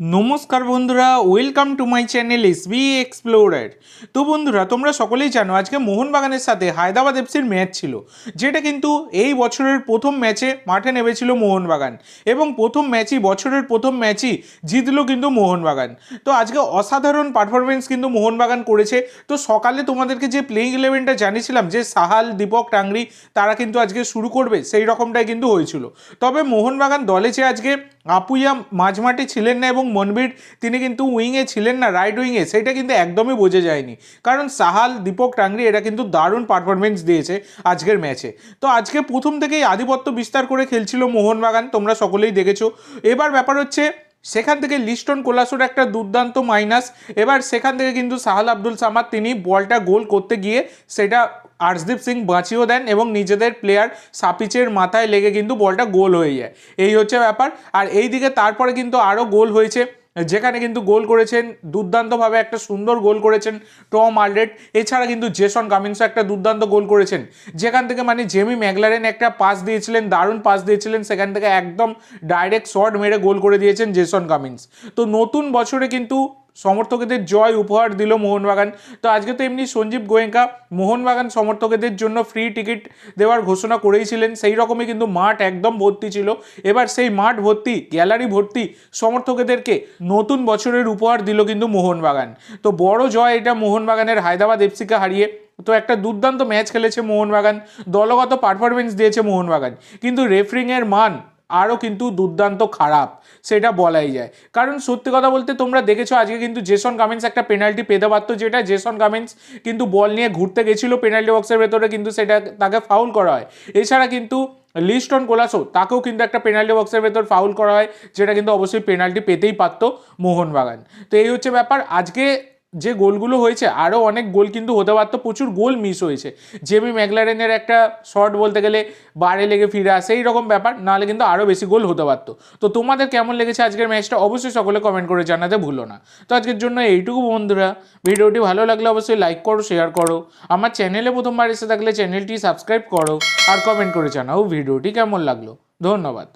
নমস্কার বন্ধুরা welcome to my channel S B explorer তো বন্ধুরা, তোমরা সকলেই জানো, আজকে মোহনবাগানের সাথে হায়দ্রাবাদ এফসির ম্যাচ ছিল, যেটা কিন্তু এই বছরের প্রথম ম্যাচে মাঠে নেমেছিল মোহনবাগান। এবং প্রথম ম্যাচই বছরের প্রথম ম্যাচই জিতলো কিন্তু মোহনবাগান। তো আজকে অসাধারণ পারফরমেন্স কিন্তু মোহনবাগান করেছে। তো সকালে তোমাদেরকে যে প্লেইং ইলেভেনটা জানিয়েছিলাম, যে সাহাল, দীপক, টাংরি, তারা কিন্তু আজকে শুরু করবে, সেই রকমটাই কিন্তু হয়েছিল। তবে মোহনবাগান দলে যে আজকে আপুইয়া মাঝমাঠে ছিলেন না এবং মনবীর, তিনি কিন্তু উইংয়ে ছিলেন না, রাইট উইংয়ে, সেটা কিন্তু একদমই বোঝা যায়নি। কারণ সাহাল, দীপক টাংরি, এরা কিন্তু দারুণ পারফরমেন্স দিয়েছে আজকের ম্যাচে তো আজকে প্রথম থেকেই আধিপত্য বিস্তার করে খেলছিল মোহনবাগান, তোমরা সকলেই দেখেছ। এবার ব্যাপার হচ্ছে, সেখান থেকে লিস্টন কোলাসোর একটা দুর্দান্ত মাইনাস এবার সেখান থেকে কিন্তু সাহাল আব্দুল সামাদ, তিনি বলটা গোল করতে গিয়ে সেটা আর্শদীপ সিং বাঁচিয়েও দেন এবং নিজেদের প্লেয়ার সাপিচের মাথায় লেগে কিন্তু বলটা গোল হয়ে যায়। এই হচ্ছে ব্যাপার। আর এই দিকে তারপরে কিন্তু আরও গোল হয়েছে, যেখানে কিন্তু গোল করেছেন, দুর্দান্তভাবে একটা সুন্দর গোল করেছেন টম আলডেট এছাড়া কিন্তু জেসন কামিন্সও একটা দুর্দান্ত গোল করেছেন। যেখান থেকে মানে জেমি ম্যাগলারেন একটা পাস দিয়েছিলেন, দারুণ পাস দিয়েছিলেন, সেখান থেকে একদম ডাইরেক্ট শট মেরে গোল করে দিয়েছেন জেসন কামিন্স তো নতুন বছরে কিন্তু সমর্থকদের জয় উপহার দিল মোহনবাগান। তো আজকে তো এমনি সঞ্জীব গোয়েঙ্কা মোহনবাগান সমর্থকদের জন্য ফ্রি টিকিট দেওয়ার ঘোষণা করেইছিলেন সেই রকমই কিন্তু মাঠ একদম ভর্তি ছিল। এবার সেই মাঠ ভর্তি, গ্যালারি ভর্তি সমর্থকদেরকে নতুন বছরের উপহার দিল কিন্তু মোহনবাগান। তো বড় জয় এটা মোহনবাগানের হায়দ্রাবাদ এফসিকে হারিয়ে। তো একটা দুর্দান্ত ম্যাচ খেলেছে মোহনবাগান। দলগত পারফরমেন্স দিয়েছে মোহনবাগান। কিন্তু রেফারিংয়ের মান আরও কিন্তু দুর্দান্ত খারাপ, সেটা বলাই যায়। কারণ সত্যি কথা বলতে তোমরা দেখেছ আজকে কিন্তু জেসন কামিন্স একটা পেনাল্টি পেতে পারত যেটা জেসন কামিন্স কিন্তু বল নিয়ে ঘুরতে গেছিল পেনাল্টি বক্সের ভেতরে কিন্তু সেটা তাকে ফাউল করা হয়। এছাড়া কিন্তু লিস্টন কোলাসো তাকেও কিন্তু একটা পেনাল্টি বক্সের ভেতর ফাউল করা হয়, যেটা কিন্তু অবশ্যই পেনাল্টি পেতেই পারতো মোহনবাগান। তো এই হচ্ছে ব্যাপার। আজকে যে গোলগুলো হয়েছে আরও অনেক গোল কিন্তু হতে পারতো। প্রচুর গোল মিস হয়েছে। জেমি ম্যাকলারেনের একটা শট বলতে গেলে বারে লেগে ফিরে আসে রকম ব্যাপার। নাহলে কিন্তু আরও বেশি গোল হতে পারতো। তো তোমাদের কেমন লেগেছে আজকের ম্যাচটা? অবশ্যই সকলে কমেন্ট করে জানাতে ভুলো না। তো আজকের জন্য এইটুকু বন্ধুরা। ভিডিওটি ভালো লাগলে অবশ্যই লাইক করো শেয়ার করো। আমার চ্যানেলে প্রথমবার এসে থাকলে চ্যানেলটি সাবস্ক্রাইব করো আর কমেন্ট করে জানাও ভিডিওটি কেমন লাগল। ধন্যবাদ।